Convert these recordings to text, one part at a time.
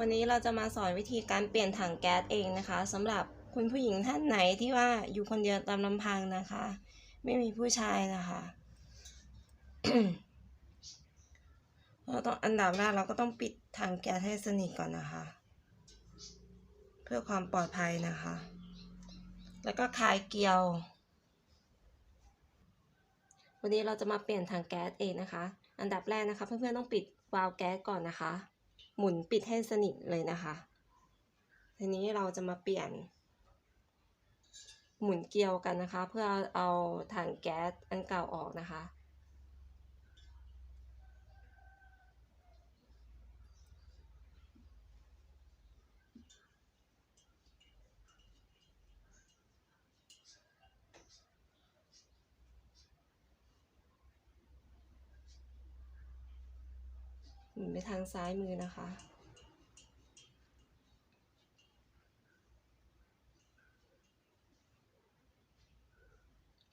วันนี้เราจะมาสอนวิธีการเปลี่ยนถังแก๊สเองนะคะสำหรับคุณผู้หญิงท่านไหนที่ว่าอยู่คนเดียวตามลำพังนะคะ ไม่มีผู้ชายนะคะเราต้องอันดับแรกเราก็ต้องปิดถังแก๊สให้สนิทก่อนนะคะ เพื่อความปลอดภัยนะคะ แล้วก็คลายเกลียว วันนี้เราจะมาเปลี่ยนถังแก๊สเองนะคะ อันดับแรกนะคะ เพื่อนๆต้องปิดวาล์วแก๊สก่อนนะคะ หมุนปิดให้สนิทเลยนะคะ ทีนี้เราจะมาเปลี่ยน หมุนเกลียวกันนะคะ เพื่อเอาเอาถังแก๊สอันเก่าออกนะคะ หมุนไปทางซ้ายมือนะคะ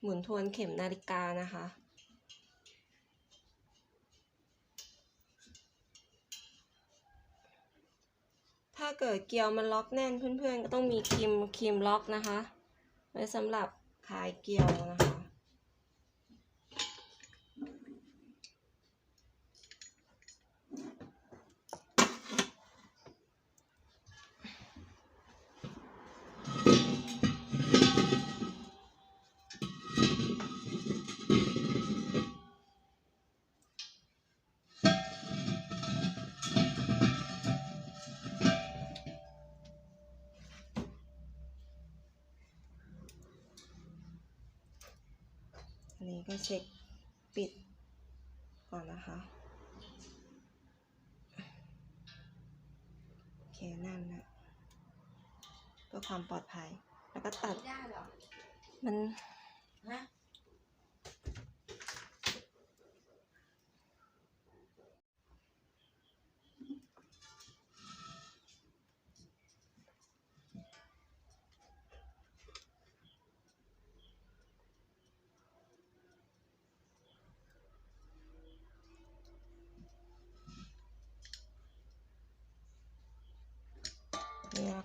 หมุนทวนเข็มนาฬิกานะคะถ้าเกิดเกลียวมันล็อกแน่นเพื่อนๆ ก็ต้องมีครีมครีมล็อกนะคะ ไว้สำหรับคลายเกลียวนะคะ นนี้ก็เช็คปิดก่อนนะคะ โอเคนั่นนะเพื่อความปลอดภัย แล้วก็ตัดได้เหรอมันฮะ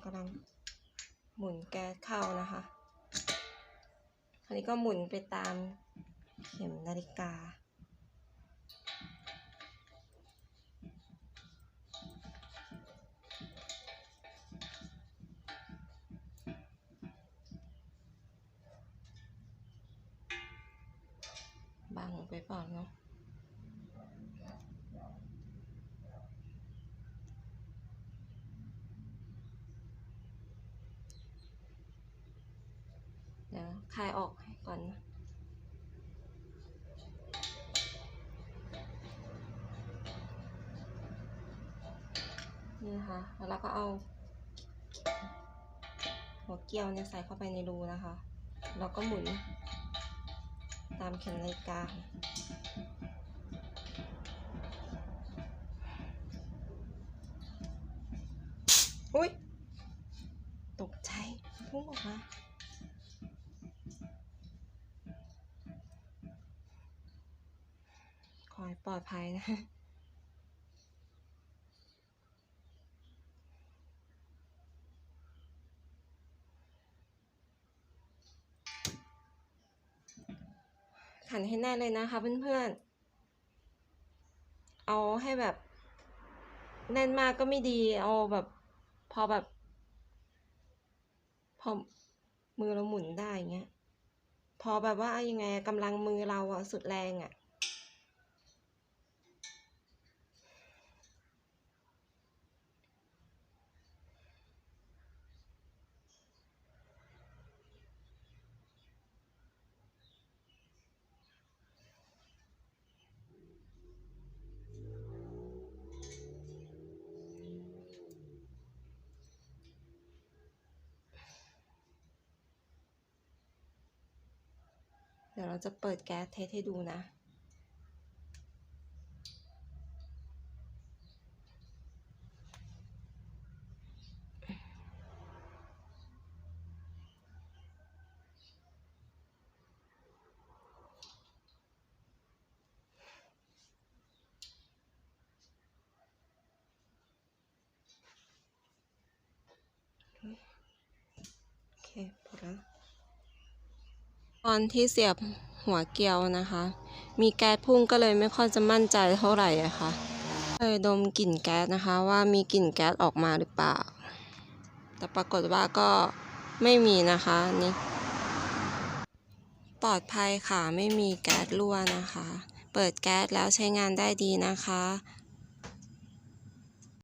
กำลังหมุนแก๊สเข้านะคะอันนี้ก็หมุนไปตามเข็มนาฬิกา บังไปเปล่าเนาะ เดี๋ยว คลายออกให้ก่อนนะนี่นะคะแล้วเราก็เอา หัวเกลียวเนี่ยใส่เข้าไปในรูนะคะ แล้วก็หมุนตามเข็มนาฬิกา ขอให้ปลอดภัยนะขันให้แน่นเลยนะคะเพื่อนๆ เอาให้แบบ แน่นมากก็ไม่ดี เอาแบบ พอแบบ พอมือเราหมุนได้เงี้ย พอแบบว่ายังไงกำลังมือเราอะสุดแรงอะ ดี๋ยวเราจะเปิดแก๊สเทสให้ดูนะ Okay. อนที่เสียบหัวเกลียวนะคะ มีแก๊สพุ่งก็เลยไม่ค่อยจะมั่นใจเท่าไหร่อะค่ะเลยดมกลิ่นแก๊สนะคะ ว่ามีกลิ่นแก๊สออกมาหรือเปล่า แต่ปรากฏว่าก็ไม่มีนะคะนี่ปลอดภัยค่ะไม่มีแก๊สรั่วนะคะ เปิดแก๊สแล้วใช้งานได้ดีนะคะ